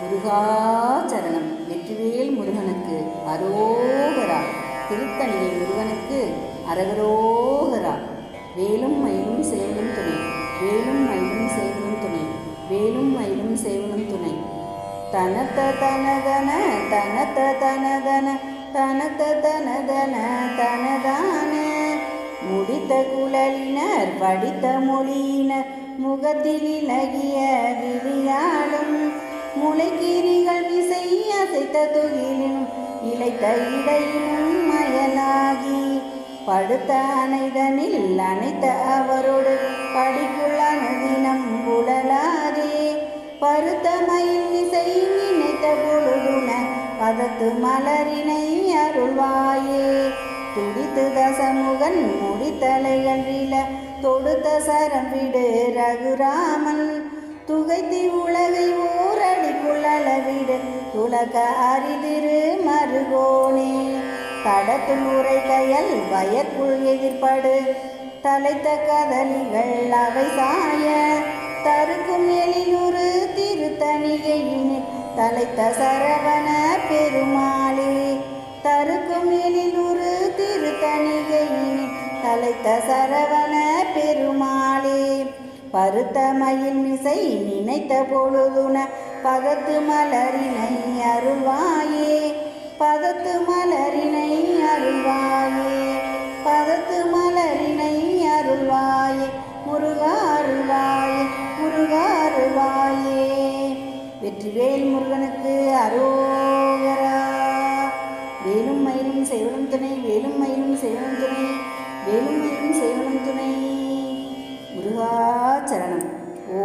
முருகாச்சரணம். வெற்றிவேல் முருகனுக்கு அரோகரா. திருத்தணியை முருகனுக்கு அரகரோகரா. வேலும் மயிலும் சேவலும் துணை. வேலும் மயிலும் சேவலும் துணை. வேலும் மயிலும் சேவலும் துணை. தனத்த தனதன தனத்த தனதன தனத்த தனதன தனதான. முடித்த குழலினர் படித்த மொழியினர் முகத்தில் இலகிய முளைக்கீரிகள் விசை அசைத்த துகிலினும் இழைத்த இடையினும் மயலாகி படுத்த அனைதனில் அனைத்த அவரோடு படிக்குள்ள அனுதினம் புழலாதே பருத்த மயில் இசை நினைத்த பொழுதுன பதத்து மலரினை அருள்வாயே. துடித்து தசமுகன் முடித்தலைகள் தொடுத்த சரம் விடு ரகுராமன். துகைத்தி உலகை அளவிடு துலக அரிதிரு மருகோனே. தடத்துள் உரை கயல் வயக்குள் எதிர்படு. தலைத்த கதலிகள் அவை சாய. தருக்கும் எழிலுறு திருத்தணிகையின் தலைத்த சரவண பெருமாளே. தருக்கும் எழிலுறு திருத்தணிகையின் தலைத்த சரவண பெருமாள். பருத்த மயில் மிசை நினைத்த பொழுதுன பதத்து மலரினை அருள்வாயே. பதத்து மலரினை அருள்வாயே. பதத்து மலரினை அருள்வாயே. முருகா அருள்வாயே வெற்றிவேல் முருகனுக்கு அரோகரா. வேலும் மயிலும் செய்வனும் துணை வேலும் மயிலும் செய்வனும் துணை வேலும்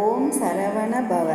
ஓம் சரவண பவ.